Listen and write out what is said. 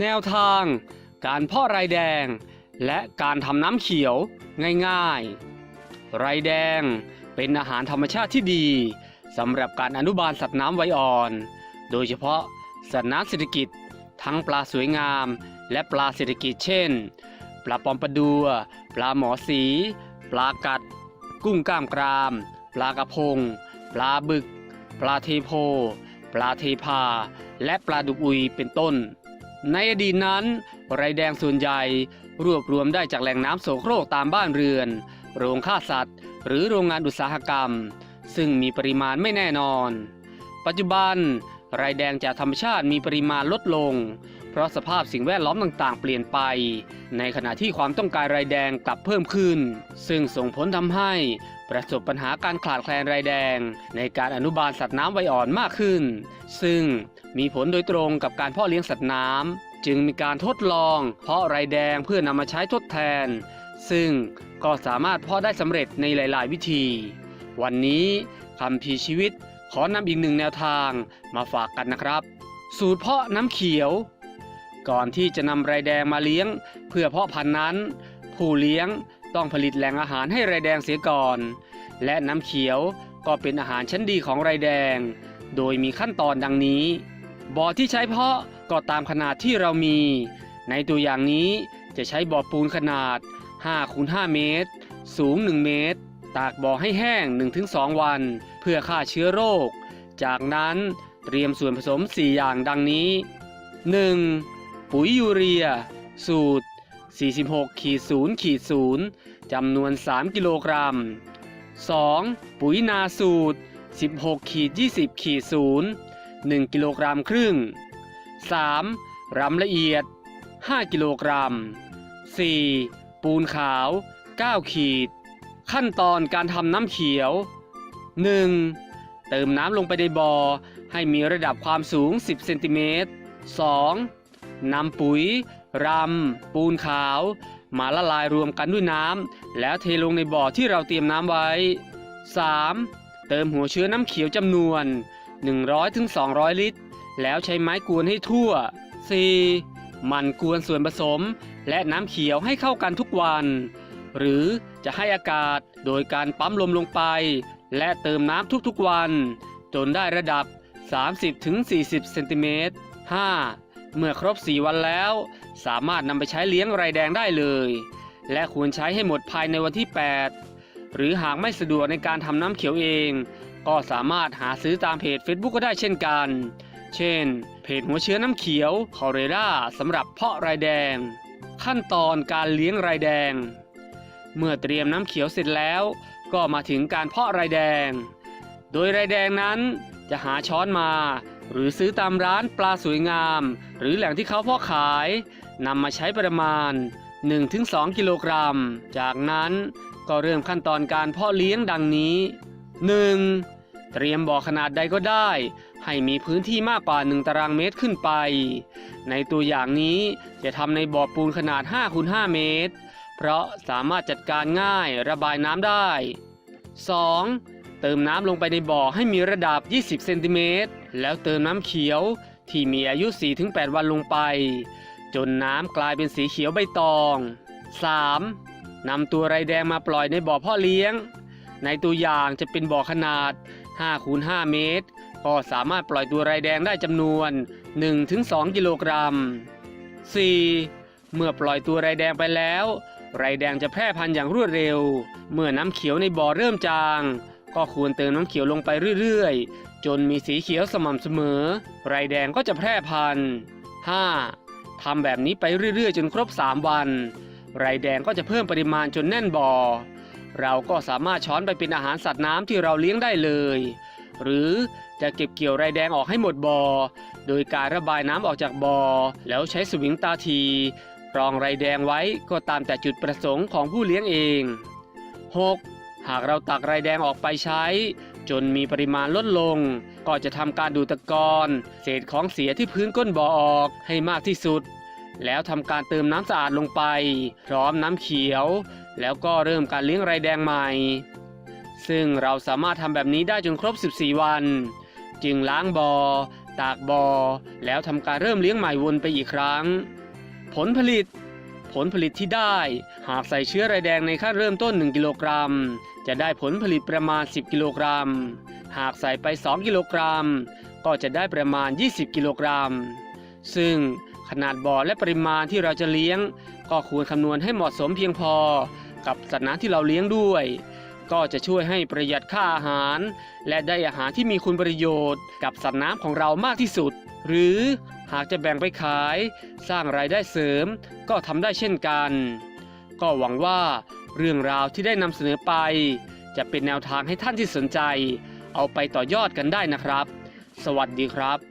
แนวทาง การเพาะไรแดง และการทำน้ำเขียวง่ายๆ ไรแดงเป็นอาหารธรรมชาติที่ดีสำหรับการอนุบาลสัตว์น้ำไวอ่อน โดยเฉพาะสัตว์น้ำเศรษฐกิจ ทั้งปลาสวยงาม และปลาเศรษฐกิจเช่น ปลาปอมปลาดัว ปลาหมอสี ปลากัด กุ้งกล้ามกราม ปลากระพง ปลาบึก ปลาเทโพ ปลาเทพา และปลาดุกอุยเป็นต้น ในอดีตนั้น ไรแดงส่วนใหญ่รวบรวมได้จากแหล่งน้ำโสโครกตามบ้านเรือน โรงฆ่าสัตว์ หรือโรงงานอุตสาหกรรม ซึ่งมีปริมาณไม่แน่นอน ปัจจุบัน ไรแดงจากธรรมชาติมีปริมาณลดลง เพราะสภาพสิ่งแวดล้อมต่างๆ เปลี่ยนไป ในขณะที่ความต้องการไรแดงกลับเพิ่มขึ้น ซึ่งส่งผลทำให้ประสบปัญหาการขาดแคลนไรแดง ในการอนุบาลสัตว์น้ำไวอ่อนมากขึ้น ซึ่งมีผลโดยตรงกับการเพาะเลี้ยงสัตว์น้ำจึงมีการทดลอง เพาะไรแดงเพื่อนำมาใช้ทดแทน ซึ่งก็สามารถเพาะได้สำเร็จในหลาย ๆ วิธี วันนี้คำพีชีวิตขอนำอีกหนึ่งแนวทางมาฝากกันนะครับ สูตรเพาะน้ำเขียว ก่อนที่จะนำไรแดงมาเลี้ยง เพื่อเพาะพันธุ์นั้น ผู้เลี้ยงต้องผลิตแหล่งอาหารให้ไรแดงเสียก่อน และน้ำเขียวก็เป็นอาหารชั้นดีของไรแดง โดยมีขั้นตอนดังนี้ บ่อที่ใช้เพาะก็ตามขนาดที่เรามี ในตัวอย่างนี้จะใช้บ่อปูนขนาด5คูณ5เมตร สูง 1 เมตร ตากบ่อให้แห้ง 1-2 วัน เพื่อฆ่าเชื้อโรค จากนั้นเตรียมส่วนผสม 4 อย่างดังนี้ 1. ปุ๋ยยูเรีย สูตร 46ขีด0ขีด0จำนวน 3 กิโลกรัม 2. ปุ๋ยนาสูตร 16ขีด20ขีด0 1 กิโลกรัมครึ่ง 3. รำละเอียด 5 กิโลกรัม 4. ปูนขาว 9 ขีด ขั้นตอนการทำน้ำเขียว 1. เติมน้ำลงไปในบ่อให้มีระดับความสูง 10 เซนติเมตร 2. นำปุ๋ยรำปูนขาว มาละลายรวมกันด้วยน้ำแล้วเทลงในบ่อที่เราเตรียมน้ำไว้ 3. เติมหัวเชื้อน้ำเขียวจำนวน 100-200 ลิตร แล้วใช้ไม้กวนให้ทั่ว 4. มันกวนส่วนผสม และน้ำเขียวให้เข้ากันทุกวัน หรือจะให้อากาศโดยการปั๊มลมลงไป และเติมน้ำทุกๆวัน จนได้ระดับ 30-40 เซนติเมตร 5. เมื่อครบ 4 วันแล้ว สามารถนำไปใช้เลี้ยงไรแดงได้เลย และควรใช้ให้หมดภายในวันที่ 8 หรือหากไม่สะดวกในการทำน้ำเขียวเอง ก็สามารถหาซื้อตามเพจ Facebook ก็ได้เช่นกัน เช่น เพจหัวเชื้อน้ำเขียวคอเรราสำหรับเพาะไรแดง ขั้นตอนการเลี้ยงไรแดง เมื่อเตรียมน้ำเขียวเสร็จแล้ว ก็มาถึงการเพาะไรแดง โดยไรแดงนั้นจะหาช้อนมา หรือซื้อตามร้านปลาสวยงาม หรือแหล่งที่เขาเพาะขายนำมาใช้ประมาณ 1-2 กิโลกรัม จากนั้นก็เริ่มขั้นตอนการเพาะเลี้ยงดังนี้ 1. เตรียมบ่อขนาดใดก็ได้ ให้มีพื้นที่มากกว่า 1 ตารางเมตรขึ้นไป ในตัวอย่างนี้จะทำในบ่อปูนขนาด5คูณ5เมตร เพราะสามารถจัดการง่ายระบายน้ำได้ 2. เติมน้ำลงไปในบ่อให้มีระดับ 20 เซนติเมตร แล้วเติมน้ำเขียวที่มีอายุ 4-8 วันลงไป จนน้ำกลายเป็นสีเขียวใบตอง 3. นำตัวไรแดงมาปล่อยในบ่อพ่อเลี้ยง ในตัวอย่างจะเป็นบ่อขนาด5คูณ5เมตร ก็สามารถปล่อยตัวไรแดงได้จำนวน 1-2 กิโลกรัม 4. เมื่อปล่อยตัวไรแดงไปแล้ว ไรแดงจะแพร่พันธุ์อย่างรวดเร็ว เมื่อน้ำเขียวในบ่อเริ่มจาง ก็ควรเติมน้ำเขียวลงไปเรื่อยๆ จนมีสีเขียวสม่ำเสมอ ไรแดงก็จะแพร่พันธุ์ 5. ทำแบบนี้ไปเรื่อยๆ จนครบ 3 วัน ไรแดงก็จะเพิ่มปริมาณจนแน่นบ่อ เราก็สามารถช้อนไปเป็นอาหารสัตว์น้ำที่เราเลี้ยงได้เลย หรือจะเก็บเกี่ยวไรแดงออกให้หมดบ่อ โดยการระบายน้ำออกจากบ่อ แล้วใช้สวิงตาทีรองไรแดงไว้ก็ตามแต่จุดประสงค์ของผู้เลี้ยงเอง 6. หากเราตักไรแดงออกไปใช้ จนมีปริมาณลดลง ก็จะทำการดูดตะกอนเศษของเสียที่พื้นก้นบ่อออกให้มากที่สุด แล้วทำการเติมน้ำสะอาดลงไป พร้อมน้ำเขียว แล้วก็เริ่มการเลี้ยงไรแดงใหม่ ซึ่งเราสามารถทำแบบนี้ได้จนครบ 14 วัน จึงล้างบอ่อตากบอ่อแล้วทำการเริ่มเลี้ยงใหม่วนไปอีกครั้ง ผลผลิต ผลผลิตที่ได้ หากใส่เชื้อไรแดงในขั้นเริ่มต้น 1 กิโลกรัม จะได้ผลผลิตประมาณ 10 กิโลกรัม หากใส่ไป 2 กิโลกรัม ก็จะได้ประมาณ 20 กิโลกรัม ซึ่งขนาดบ่อและปริมาณที่เราจะเลี้ยง ก็ควรคำนวณให้เหมาะสมเพียงพอ กับสัตว์น้ำที่เราเลี้ยงด้วย ก็จะช่วยให้ประหยัดค่าอาหาร และได้อาหารที่มีคุณประโยชน์ กับสัตว์น้ำของเรามากที่สุด หรือ หากจะแบ่งไปขาย สร้างรายได้เสริมก็ทำได้เช่นกัน ก็หวังว่าเรื่องราวที่ได้นำเสนอไป จะเป็นแนวทางให้ท่านที่สนใจ เอาไปต่อยอดกันได้นะครับ สวัสดีครับ